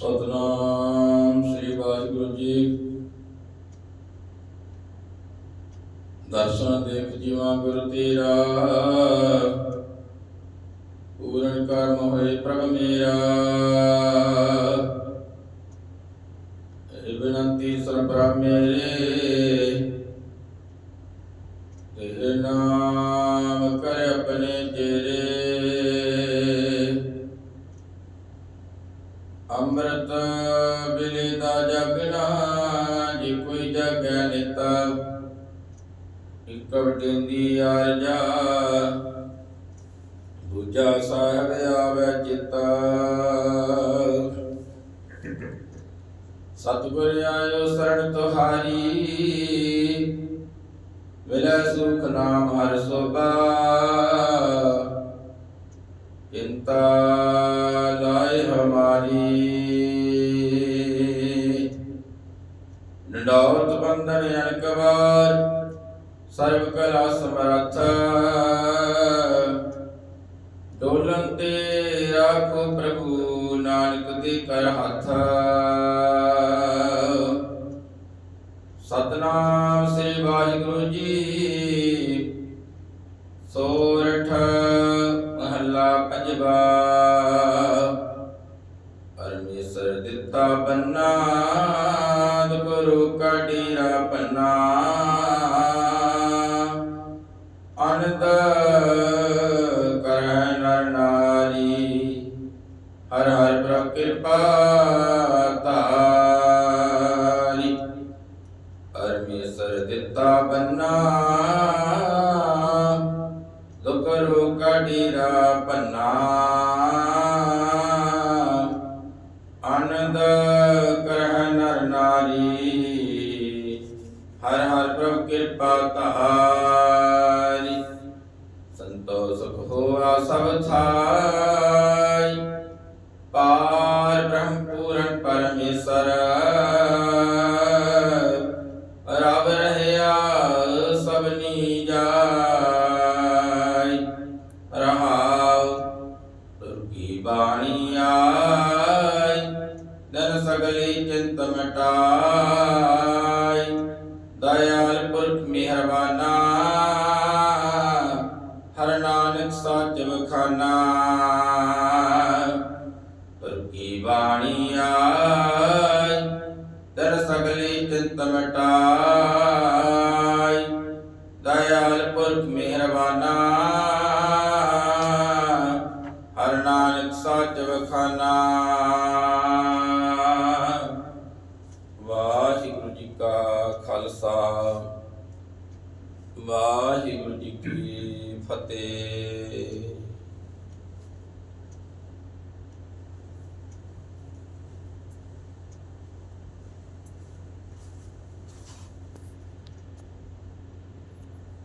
ਸਤਨਾਮ ਸ੍ਰੀ ਵਾਹਿਗੁਰੂ ਜੀ। ਦਰਸ਼ਨ ਦੇਖ ਜੀਵਾ ਗੁਰ ਤੇਰਾ। ਪੂਰਨ ਕਰਮ ਹੋਏ ਪ੍ਰਭ ਮੇਰਾ। ਇਹ ਬੇਨੰਤੀ ਸਰਬਰਾ ਮੇਰੇ। ਤੇਰੇ ਨਾਮ ਇੱਕ ਵਟਿੰਦੀ ਆਰਜਾ ਦੂਜਾ ਸਾਹਿਬ ਆਵੇ ਚਿਤਾ। ਸਤਿਗੁਰ ਆਇਓ ਸਰਣ ਤੁਹਾਰੀ। ਮਿਲੈ ਸੁਖ ਨਾਮ ਹਰ ਸੋਭਾ। ਚਿੰਤਾ ਲਾਇ ਹਮਾਰੀ। ਨਡੌਤ ਬੰਧਨ ਅਨਕਵਾਰ ਸਰਬ ਕਲਾ ਸਮਰੱਥ ਡੋਲਨ ਤੇ ਰਾਖੋ ਪ੍ਰਭੂ ਨਾਨਕ ਦੇ ਕਰ ਹੱਥ। ਸਤਨਾਮ ਸ੍ਰੀ ਵਾਹਿਗੁਰੂ ਜੀ। ਸੋਰਠ ਮਹੱਲਾ ਪੰਜਵਾ। ਪਰਮੇਸ਼ਰ ਦਿੱਤਾ ਬੰਨਾ ਗੁਰੂ ਕਾ ਡੇਰਾ ਪੰਨਾ। ਦਿੱਤਾ ਬੰਨਾ। ਦੁਖ ਰੋਗ ਡੀਰਾ ਪੰਨਾ ਆਨੰਦ ਕਰਹਿ ਨਰ ਨਾਰੀ। ਹਰ ਹਰ ਪ੍ਰਭ ਕਿਰਪਾ ਤਾਰੀ ਸੰਤੋ ਸੁਖ ਹੋਆ ਸਭ ਥਾਈ। ਪਾਰ ਬ੍ਰਹਮ ਪੂਰਨ ਪਰਮੇਸ਼ਰ। ਬਾਣੀ ਆਈ ਦਨ ਚਿੰਤ ਮਟਾਈ ਦਇਆਲ ਪੁਰਖ ਮਿਹਰਬਾਨਾ ਹਰ ਨਾਨਕ ਸਾਚ ਬਖਾਨਾ ਦੁਰਗੀ ਬਾਣੀ ਆਈ ਦਰ ਸਗਲੀ ਚਿੰਤ ਮਟਾਈ ਦਇਆਲ ਪੁਰਖ ਮਿਹਰਬਾਨਾ ਸਾਚ ਵਾਹਿਗੁਰੂ ਜੀ ਕਾ ਖਾਲਸਾ। ਵਾਹਿਗੁਰੂ ਜੀ ਕੀ ਫਤਿਹ।